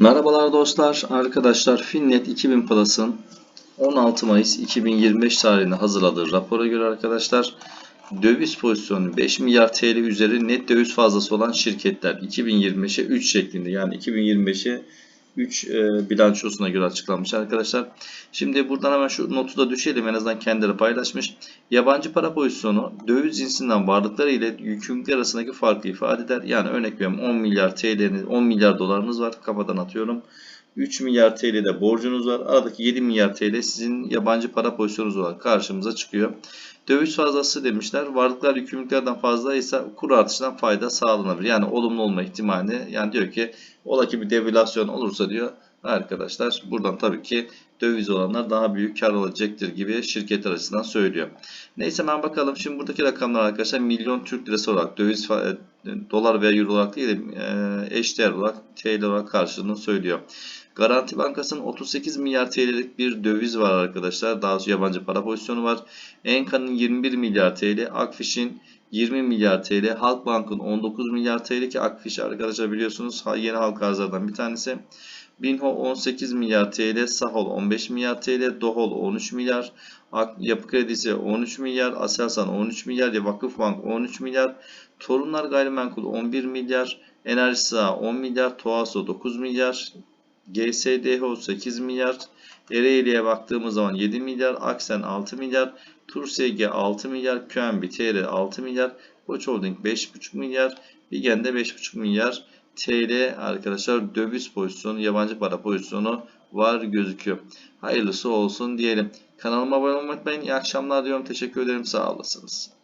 Merhabalar dostlar, arkadaşlar. Finnet 2000 Plus'ın 16 Mayıs 2025 tarihinde hazırladığı rapora göre arkadaşlar döviz pozisyonu 5 milyar TL üzeri net döviz fazlası olan şirketler 2025'e 3 şeklinde yani 2025'e 3 e, bilançosuna göre açıklanmış arkadaşlar. Şimdi buradan hemen şu notu da düşelim en azından kendileri paylaşmış. Yabancı para pozisyonu döviz cinsinden varlıkları ile yükümlülükler arasındaki farkı ifade eder. Yani örnek veriyorum 10 milyar TL'niz 10 milyar dolarınız var kafadan atıyorum. 3 milyar TL'de borcunuz var. Aradaki 7 milyar TL sizin yabancı para pozisyonunuz olarak karşımıza çıkıyor. Döviz fazlası demişler. Varlıklar yükümlülüklerden fazlaysa kur artışından fayda sağlanabilir. Yani olumlu olma ihtimali. Yani diyor ki ola ki bir devalüasyon olursa diyor arkadaşlar buradan tabii ki döviz olanlar daha büyük kar alacaktır gibi şirketler açısından söylüyor. Neyse hemen bakalım. Şimdi buradaki rakamlar arkadaşlar milyon Türk lirası olarak döviz e, dolar veya euro olarak değil de e, eşdeğer olarak TL olarak karşılığını söylüyor. Garanti Bankası'nın 38 milyar TL'lik bir döviz var arkadaşlar. Daha sonra yabancı para pozisyonu var. Enka'nın 21 milyar TL, Akfiş'in 20 milyar TL, Halkbank'ın 19 milyar TL ki Akfiş arkadaşlar biliyorsunuz yeni halka arzlardan bir tanesi. Binho 18 milyar TL, Sahol 15 milyar TL, Dohol 13 milyar, Yapı Kredisi 13 milyar, Aselsan 13 milyar, Vakıfbank 13 milyar, Torunlar Gayrimenkul 11 milyar, Enerji Saha 10 milyar, Toaso 9 milyar, GSDH 8 milyar, Ereğli'ye baktığımız zaman 7 milyar, Aksen 6 milyar, Tursg 6 milyar, QNB TR 6 milyar, Koç Holding 5,5 milyar, Bigen de 5,5 milyar TL arkadaşlar döviz pozisyonu, yabancı para pozisyonu var gözüküyor. Hayırlısı olsun diyelim. Kanalıma abone olmayı unutmayın. İyi akşamlar diyorum. Teşekkür ederim. Sağ olasınız.